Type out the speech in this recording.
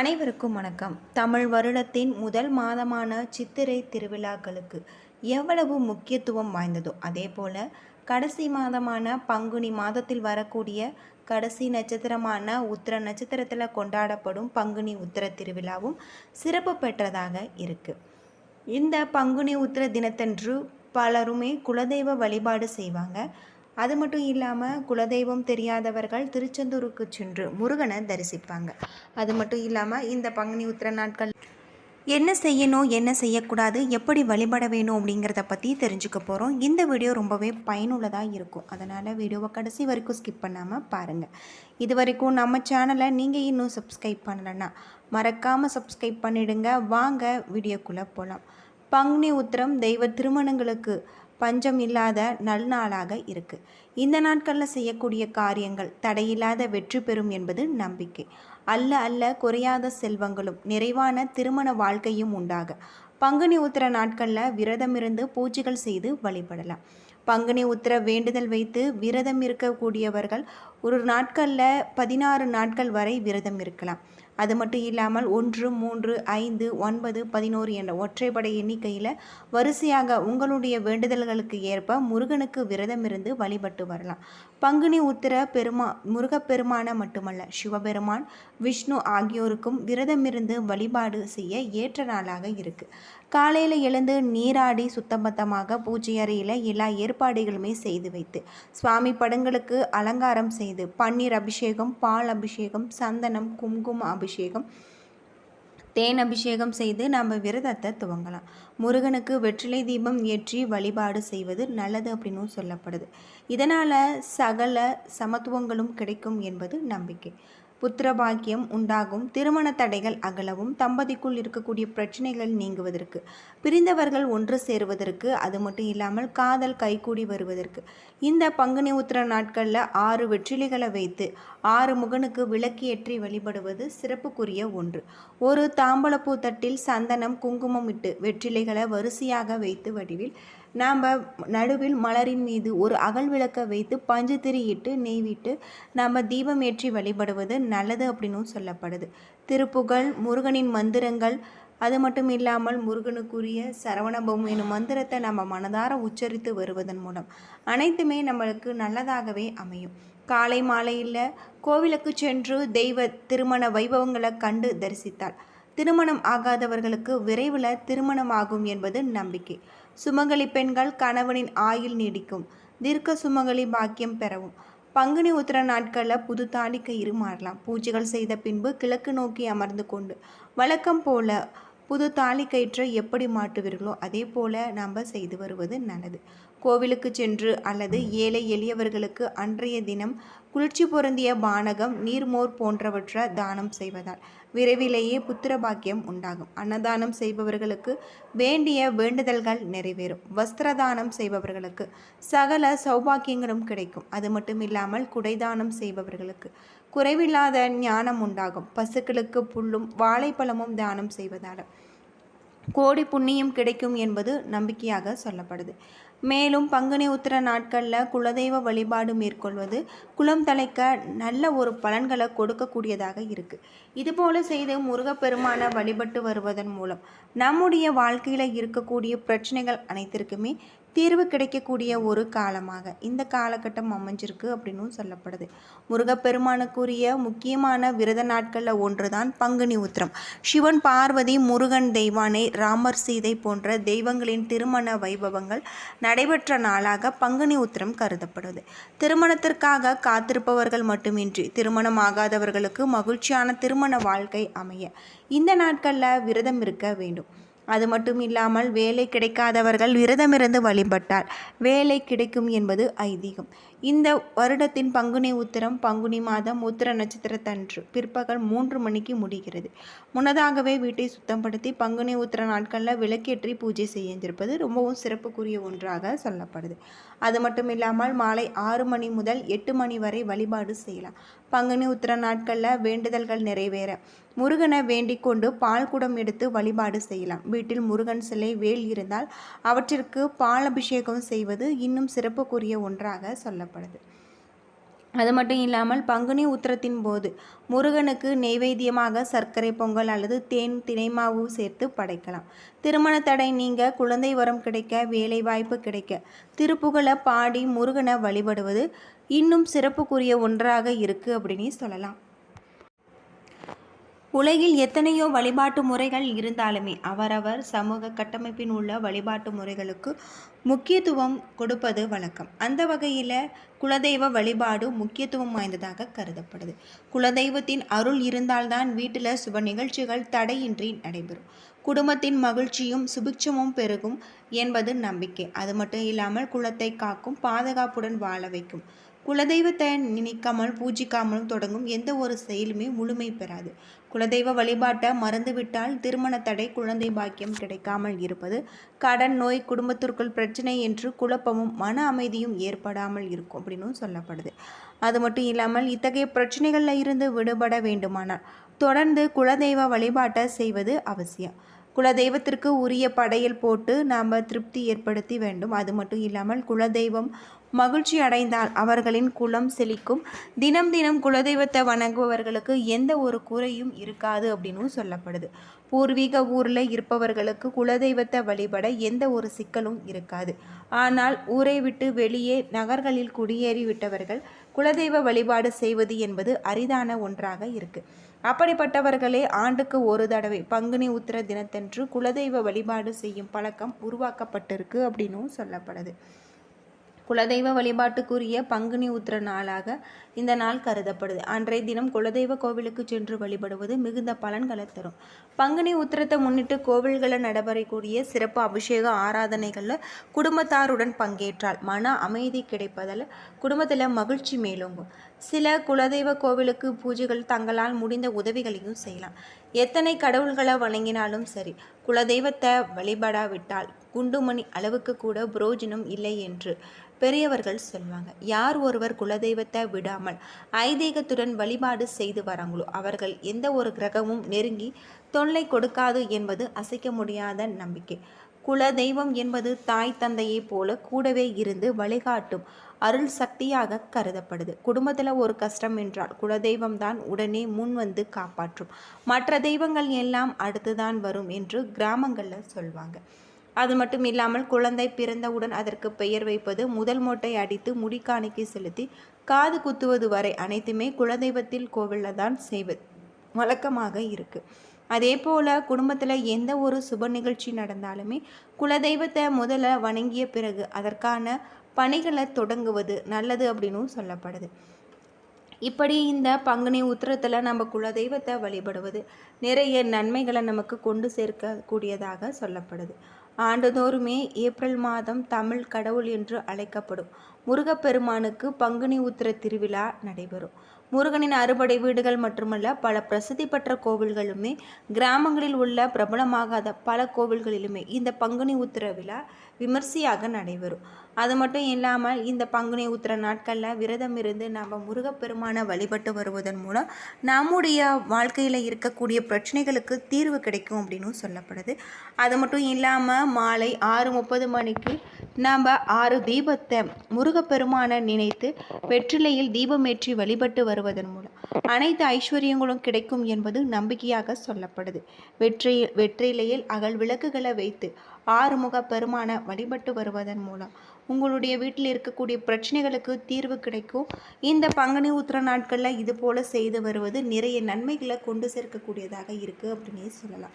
அனைவருக்கும் வணக்கம். தமிழ் வருடத்தின் முதல் மாதமான சித்திரை திருவிழாக்களுக்கு எவ்வளவு முக்கியத்துவம் வாய்ந்ததோ அதே போல் கடைசி மாதமான பங்குனி மாதத்தில் வரக்கூடிய கடைசி நட்சத்திரமான உத்திர நட்சத்திரத்தில் கொண்டாடப்படும் பங்குனி உத்திர திருவிழாவும் சிறப்பு பெற்றதாக இருக்குது இந்த பங்குனி உத்திர தினத்தன்று பலருமே குலதெய்வ வழிபாடு செய்வாங்க. அது மட்டும் இல்லாமல் குலதெய்வம் தெரியாதவர்கள் திருச்செந்தூருக்கு சென்று முருகனை தரிசிப்பாங்க. அது மட்டும் இல்லாமல் இந்த பங்குனி உத்திர நாட்கள் என்ன செய்யணும் என்ன செய்யக்கூடாது எப்படி வழிபட வேணும் அப்படிங்கிறத பற்றி தெரிஞ்சுக்க போகிறோம் இந்த வீடியோ ரொம்பவே பயனுள்ளதாக இருக்கும். அதனால் வீடியோவை கடைசி வரைக்கும் ஸ்கிப் பண்ணாமல் பாருங்கள் இது வரைக்கும் நம்ம சேனலை நீங்கள் இன்னும் சப்ஸ்கிரைப் பண்ணலைன்னா மறக்காமல் சப்ஸ்கிரைப் பண்ணிடுங்க. வாங்க வீடியோக்குள்ளே போகலாம் பங்குனி உத்திரம் தெய்வ திருமணங்களுக்கு பஞ்சம் இல்லாத நல்நாளாக இருக்கு. இந்த நாட்களில் செய்யக்கூடிய காரியங்கள் தடையில்லாத வெற்றி பெறும் என்பது நம்பிக்கை. அல்ல அல்ல குறையாத செல்வங்களும் நிறைவான திருமண வாழ்க்கையும் உண்டாக. பங்குனி உத்திர நாட்களில் விரதமிருந்து பூஜைகள் செய்து வழிபடலாம். பங்குனி உத்திர வேண்டுதல் வைத்து விரதம் இருக்கக்கூடியவர்கள் ஒரு நாட்களில் பதினாறு நாட்கள் வரை விரதம் இருக்கலாம். அது மட்டும் இல்லாமல் ஒன்று மூன்று ஐந்து ஒன்பது பதினோரு என்ற ஒற்றைப்படை எண்ணிக்கையில் வரிசையாக உங்களுடைய வேண்டுதல்களுக்கு ஏற்ப முருகனுக்கு விரதம் இருந்து வழிபட்டு வரலாம். பங்குனி உத்திர பெருமா முருகப்பெருமான மட்டுமல்ல சிவபெருமான் விஷ்ணு ஆகியோருக்கும் விரதமிருந்து வழிபாடு செய்ய ஏற்ற நாளாக இருக்கு. காலையில் எழுந்து நீராடி சுத்தபத்தமாக பூஜை அறையில் எல்லா ஏற்பாடுகளுமே செய்து வைத்து சுவாமி படங்களுக்கு அலங்காரம் செய்து பன்னீர் அபிஷேகம் பால் அபிஷேகம் சந்தனம் குங்கும அபிஷேகம் தேன் அபிஷேகம் செய்து நம்ம விரதத்தை துவங்கலாம். முருகனுக்கு வெற்றிலை தீபம் ஏற்றி வழிபாடு செய்வது நல்லது அப்படின்னும் சொல்லப்படுது. இதனால் சகல சமத்துவங்களும் கிடைக்கும் என்பது நம்பிக்கை. புத்திரபாக்கியம் உண்டாகும். திருமண தடைகள் அகலவும் தம்பதிக்குள் இருக்கக்கூடிய பிரச்சனைகள் நீங்குவதற்கு. பிரிந்தவர்கள் ஒன்று சேருவதற்கு அது மட்டும் இல்லாமல் காதல் கைகூடி வருவதற்கு. இந்த பங்குனி உத்திர நாட்களில் ஆறு வெற்றிலைகளை வைத்து ஆறு முகனுக்கு விளக்கு ஏற்றி வழிபடுவது சிறப்புக்குரிய ஒன்று. ஒரு தாம்பலப்பூ தட்டில் சந்தனம் குங்குமம் இட்டு வெற்றிலைகளை வரிசையாக வைத்து வடிவில் நாம் நடுவில் மலரின் மீது ஒரு அகல் விளக்கை வைத்து பஞ்சு திரியிட்டு நெய் விட்டு நாம் தீபம் ஏற்றி வழிபடுவது நல்லது அப்படின்னும் சொல்லப்படுது. திருப்புகழ் முருகனின் மந்திரங்கள் அது மட்டும் இல்லாமல் முருகனுக்குரிய சரவணபம் எனும் மந்திரத்தை நம்ம மனதார உச்சரித்து வருவதன் மூலம் அனைத்துமே நம்மளுக்கு நல்லதாகவே அமையும். காலை மாலையில் கோவிலுக்கு சென்று தெய்வ திருமண வைபவங்களை கண்டு தரிசித்தாள் திருமணம் ஆகாதவர்களுக்கு விரைவில் திருமணம் ஆகும் என்பது நம்பிக்கை. சுமங்கலி பெண்கள் கணவனின் ஆயுள் நீடிக்கும். தீர்க்க சுமங்கலி பாக்கியம் பெறவும். பங்குனி உத்திர நாட்களில் புது தாலி இருமாறலாம் மாறலாம். பூஜைகள் செய்த பின்பு கிழக்கு நோக்கி அமர்ந்து கொண்டு வழக்கம் போல புது தாலி கயிற்றை எப்படி மாட்டுவீர்களோ அதே போல நாம் செய்து வருவது நல்லது. கோவிலுக்கு சென்று அல்லது ஏழை எளியவர்களுக்கு அன்றைய தினம் குளிர்ச்சி பொருந்திய பானகம் நீர்மோர் போன்றவற்றை தானம் செய்வதால் விரைவிலேயே புத்திர பாக்கியம் உண்டாகும். அன்னதானம் செய்பவர்களுக்கு வேண்டிய வேண்டுதல்கள் நிறைவேறும். வஸ்திரதானம் செய்பவர்களுக்கு சகல சௌபாக்கியங்களும் கிடைக்கும். அது மட்டும் இல்லாமல் குடைதானம் செய்பவர்களுக்கு குறைவில்லாத ஞானம் உண்டாகும். பசுக்களுக்கு புல்லும் வாழைப்பழமும் தானம் செய்வதால் கோடி புண்ணியம் கிடைக்கும் என்பது நம்பிக்கையாக சொல்லப்படுது. மேலும் பங்குனி உத்திர நாட்களில் குலதெய்வ வழிபாடு மேற்கொள்வது குலம் தலைக்க நல்ல ஒரு பலன்களை கொடுக்கக்கூடியதாக இருக்குது இதுபோல செய்து முருகப்பெருமான வழிபட்டு வருவதன் மூலம் நம்முடைய வாழ்க்கையில் இருக்கக்கூடிய பிரச்சனைகள் அனைத்திற்குமே தீர்வு கிடைக்கக்கூடிய ஒரு காலமாக. இந்த காலகட்டம் அமைஞ்சிருக்கு அப்படின்னு சொல்லப்படுது. முருகப்பெருமானுக்குரிய முக்கியமான விரத நாட்களில் ஒன்று தான் பங்குனி உத்திரம். சிவன் பார்வதி முருகன் தெய்வானை ராமர் சீதை போன்ற தெய்வங்களின் திருமண வைபவங்கள் நடைபெற்ற நாளாக பங்குனி உத்திரம் கருதப்படுது. திருமணத்திற்காக காத்திருப்பவர்கள் மட்டுமின்றி திருமணம் ஆகாதவர்களுக்கு மகிழ்ச்சியான திருமண வாழ்க்கை அமைய இந்த நாட்களில் விரதம் இருக்க வேண்டும். அது மட்டும் இல்லாமல் வேலை கிடைக்காதவர்கள் விரதமிருந்து வழிபட்டால் வேலை கிடைக்கும் என்பது ஐதீகம். இந்த வருடத்தின் பங்குனி உத்திரம் பங்குனி மாதம் உத்திர நட்சத்திரத்தன்று பிற்பகல் மூன்று மணிக்கு முடிகிறது. முன்னதாகவே வீட்டை சுத்தப்படுத்தி பங்குனி உத்திர நாட்களில் விளக்கேற்றி பூஜை செய்திருப்பது ரொம்பவும் சிறப்புக்குரிய ஒன்றாக சொல்லப்படுது. அது மட்டும் இல்லாமல் மாலை ஆறு மணி முதல் எட்டு மணி வரை வழிபாடு செய்யலாம். பங்குனி உத்திர நாட்களில் வேண்டுதல்கள் நிறைவேற. முருகனை வேண்டிக் கொண்டு பால் குடம் எடுத்து வழிபாடு செய்யலாம். வீட்டில் முருகன் சிலை வேல் இருந்தால் அவற்றிற்கு பால் அபிஷேகம் செய்வது இன்னும் சிறப்புக்குரிய ஒன்றாக சொல்லப்படும் சொல்லப்படுது அது மட்டும் இல்லாமல் பங்குனி உத்திரத்தின் போது முருகனுக்கு நெய்வேத்தியமாக சர்க்கரை பொங்கல் அல்லது தேன் தினைமாவு சேர்த்து படைக்கலாம். திருமண தடை நீங்க குழந்தை வரம் கிடைக்க வேலை வாய்ப்பு கிடைக்க. திருப்புகழை பாடி முருகனை வழிபடுவது இன்னும் சிறப்புக்குரிய ஒன்றாக இருக்குது அப்படின்னு சொல்லலாம். உலகில் எத்தனையோ வழிபாட்டு முறைகள் இருந்தாலுமே அவரவர் சமூக கட்டமைப்பின் உள்ள வழிபாட்டு முறைகளுக்கு முக்கியத்துவம் கொடுப்பது வழக்கம். அந்த வகையில் குலதெய்வ வழிபாடு முக்கியத்துவம் வாய்ந்ததாக கருதப்படுது. குலதெய்வத்தின் அருள் இருந்தால்தான் வீட்டில் சுப நிகழ்ச்சிகள் தடையின்றி நடைபெறும். குடும்பத்தின் மகிழ்ச்சியும் சுபிட்சமும் பெருகும் என்பது நம்பிக்கை. அது மட்டும் இல்லாமல் குலத்தை காக்கும் பாதுகாப்புடன் வாழ வைக்கும். குலதெய்வத்தை நினைக்காமல் பூஜிக்காமலும் தொடங்கும் எந்த ஒரு செயலுமே முழுமை பெறாது. குலதெய்வ வழிபாட்டை மறந்துவிட்டால் திருமண தடை குழந்தை பாக்கியம் கிடைக்காமல் இருப்பது கடன் நோய் குடும்பத்திற்குள் பிரச்சனை என்று குழப்பமும் மன அமைதியும் ஏற்படாமல் இருக்கும் அப்படின்னு சொல்லப்படுது. அது மட்டும் இல்லாமல் இத்தகைய பிரச்சனைகளில் இருந்து விடுபட வேண்டுமானால் தொடர்ந்து குலதெய்வ வழிபாட்டை செய்வது அவசியம். குலதெய்வத்திற்கு உரிய படையல் போட்டு நாம் திருப்தி ஏற்படுத்தி வேண்டும். அது மட்டும் இல்லாமல் குலதெய்வம் மகிழ்ச்சி அடைந்தால் அவர்களின் குலம் செழிக்கும். தினம் தினம் குலதெய்வத்தை வணங்குபவர்களுக்கு எந்த ஒரு குறையும் இருக்காது அப்படின்னு சொல்லப்படுது. பூர்வீக ஊரில் இருப்பவர்களுக்கு குலதெய்வத்தை வழிபட எந்த ஒரு சிக்கலும் இருக்காது. ஆனால் ஊரை விட்டு வெளியே நகர்களில் குடியேறி விட்டவர்கள் குலதெய்வ வழிபாடு செய்வது என்பது அரிதான ஒன்றாக இருக்குது அப்படிப்பட்டவர்களே ஆண்டுக்கு ஒரு தடவை பங்குனி உத்திர தினத்தன்று குலதெய்வ வழிபாடு செய்யும் பழக்கம் உருவாக்கப்பட்டிருக்கு அப்படின்னும் சொல்லப்படுது. குலதெய்வ வழிபாட்டுக்குரிய பங்குனி உத்திர நாளாக இந்த நாள் கருதப்படுது. அன்றைய தினம் குலதெய்வ கோவிலுக்கு சென்று வழிபடுவது மிகுந்த பலன்களை தரும் பங்குனி உத்திரத்தை முன்னிட்டு கோவில்களில் நடைபெறக்கூடிய சிறப்பு அபிஷேக ஆராதனைகளில் குடும்பத்தாருடன் பங்கேற்றால் மன அமைதி கிடைப்பதால் குடும்பத்தில் மகிழ்ச்சி மேலோங்கும். சில குலதெய்வ கோவிலுக்கு பூஜைகள் தங்களால் முடிந்த உதவிகளையும் செய்யலாம். எத்தனை கடவுள்களை வணங்கினாலும் சரி குலதெய்வத்தை வழிபடாவிட்டால் குண்டுமணி அளவுக்கு கூட புரோஜனம் இல்லை என்று பெரியவர்கள் சொல்வாங்க. யார் ஒருவர் குலதெய்வத்தை விடாமல் ஐதீகத்துடன் வழிபாடு செய்து வராங்களோ அவர்கள் எந்த ஒரு கிரகமும் நெருங்கி தொல்லை கொடுக்காது என்பது அசைக்க முடியாத நம்பிக்கை. குலதெய்வம் என்பது தாய் தந்தையைப் போல கூடவே இருந்து வழிகாட்டும் அருள் சக்தியாக கருதப்படுது. குடும்பத்தில் ஒரு கஷ்டம் என்றால் குலதெய்வம் தான் உடனே முன் வந்து காப்பாற்றும். மற்ற தெய்வங்கள் எல்லாம் அடுத்துதான் வரும் என்று கிராமங்களில் சொல்வாங்க. அது மட்டும் இல்லாமல் குழந்தை பிறந்தவுடன் அதற்கு பெயர் வைப்பது முதல் மோட்டை அடித்து முடிக்காணிக்கு செலுத்தி காது குத்துவது வரை அனைத்துமே குலதெய்வத்தில் கோவிலில் தான் செய்வது வழக்கமாக இருக்குது அதே போல் குடும்பத்தில் எந்த ஒரு சுப நிகழ்ச்சி நடந்தாலுமே குலதெய்வத்தை முதல்ல வணங்கிய பிறகு அதற்கான பணிகளை தொடங்குவது நல்லது அப்படின்னு சொல்லப்படுது. இப்படி இந்த பங்குனி உத்திரத்தில் நம்ம குலதெய்வத்தை வழிபடுவது நிறைய நன்மைகளை நமக்கு கொண்டு சேர்க்கக்கூடியதாக சொல்லப்படுது. ஆண்டுதோறுமே ஏப்ரல் மாதம் தமிழ் கடவுள் என்று அழைக்கப்படும் முருகப்பெருமானுக்கு பங்குனி உத்திர திருவிழா நடைபெறும். முருகனின் அறுபடை வீடுகள் மட்டுமல்ல பல பிரசித்தி பெற்ற கோவில்களுமே கிராமங்களில் உள்ள பிரபலமாகாத பல கோவில்களிலுமே இந்த பங்குனி உத்திர விழா விமர்சையாக நடைபெறும். அது மட்டும் இல்லாமல் இந்த பங்குனி உத்திர நாட்களில் விரதம் இருந்து நம்ம முருகப்பெருமானை வழிபட்டு வருவதன் மூலம் நம்முடைய வாழ்க்கையில் இருக்கக்கூடிய பிரச்சனைகளுக்கு தீர்வு கிடைக்கும் அப்படின்னு சொல்லப்படுது. அது மட்டும் இல்லாமல் மாலை ஆறு முப்பது மணிக்கு நாம் ஆறு தீபத்தை முருகப்பெருமானை நினைத்து வெற்றிலையில் தீபமேற்றி வழிபட்டு வருவதன் மூலம் அனைத்து ஐஸ்வர்யங்களும் கிடைக்கும் என்பது நம்பிக்கையாக சொல்லப்படுது. வெற்றி வெற்றிலையில் அகல் விளக்குகளை வைத்து ஆறுமுக பெருமான வழிபட்டு வருவதன் மூலம் உங்களுடைய வீட்டில் இருக்கக்கூடிய பிரச்சனைகளுக்கு தீர்வு கிடைக்கும். இந்த பங்குனி உத்திர நாட்களில் இது போல் செய்து வருவது நிறைய நன்மைகளை கொண்டு சேர்க்கக்கூடியதாக இருக்குது அப்படின்னே சொல்லலாம்.